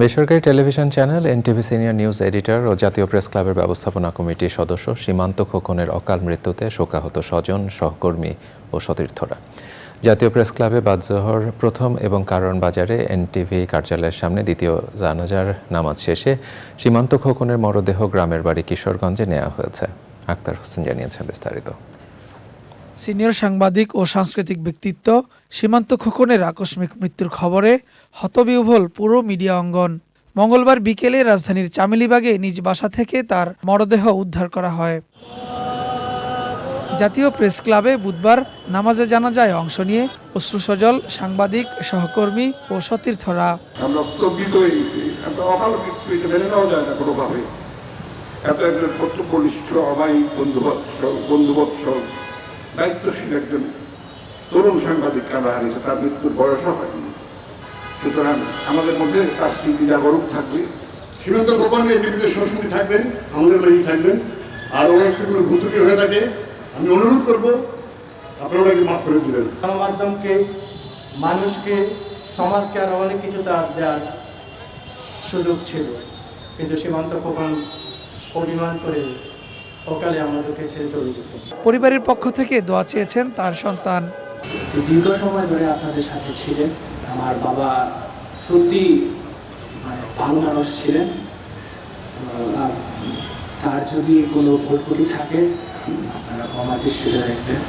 বেসরকারি television channel NTV senior news editor ও জাতীয় press ক্লাবের ব্যবস্থাপনা কমিটির সদস্য সীমান্ত খোকনের অকাল মৃত্যুতে শোকাহত স্বজন, সহকর্মী ও সতীর্থরা। জাতীয় প্রেস ক্লাবে বাদজোহর প্রথম এবং কারণ বাজারে এনটিভি কার্যালয়ের সামনে দ্বিতীয় জানাজার নামাজ শেষে সীমান্ত খোকনের মরদেহ গ্রামের বাড়ি কিশোরগঞ্জে নেওয়া হয়েছে। আক্তার হোসেন জানিয়েছেন বিস্তারিত। সিনিয়র সাংবাদিক ও সাংস্কৃতিক ব্যক্তিত্ব সীমান্ত খোকনের আকস্মিক মৃত্যুর খবরে হতবিহ্বল পুরো মিডিয়া অঙ্গন। মঙ্গলবার বিকেলে রাজধানীর চামেলিবাগে নিজ বাসা থেকে তার মরদেহ উদ্ধার করা হয়। জাতীয় প্রেস ক্লাবে বুধবার নামাজে জানাজায় অংশ নিয়ে অশ্রুসজল, সাংবাদিক, সহকর্মী ও সতীর্থরা। এত একজন বন্ধুবৎসল বন্ধুবৎসল। দায়িত্বশীল একজন তরুণ সাংবাদিক আমরা হারিয়েছে তার মৃত্যুর বয়সও হয়নি। সুতরাং আমাদের মধ্যে তার স্মৃতি জাগরুক থাকবে। সীমান্ত গোপনে এমনিতে সবসময় থাকবেন আমাদের মাঝেই থাকবেন। আর ওনার যদি কোনো ত্রুটি হয়ে থাকে আমি অনুরোধ করব আপনারা ওনাকে মাফ করে দিবেন। গণমাধ্যমকে মানুষকে সমাজকে আরও অনেক কিছু তার দেওয়ার সুযোগ ছিল। কিন্তু সীমান্ত কখন অভিমান করে অকালে আমাদেরকে ছেড়ে চলে গেছে। পরিবারের পক্ষ থেকে দোয়া চেয়েছেন তার সন্তান। দীর্ঘ সময় ধরে আপনাদের সাথে ছিলেন। আমার বাবা সত্যি মানে ভালো মানুষ ছিলেন। তার যদি কোনো ভুলকুটি থাকে আপনারা ক্ষমা দৃষ্টিতে রাখবেন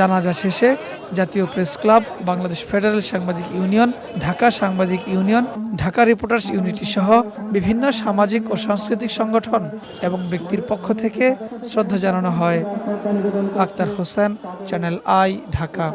জানাজা শেষে জাতীয় প্রেস ক্লাব, বাংলাদেশ ফেডারেল সাংবাদিক ইউনিয়ন, ঢাকা সাংবাদিক ইউনিয়ন, ঢাকা রিপোর্টার্স ইউনিটি সহ বিভিন্ন সামাজিক ও সাংস্কৃতিক সংগঠন এবং ব্যক্তির পক্ষ থেকে শ্রদ্ধা জানানো হয়। Akhtar Hossain, channel I, Dhaka.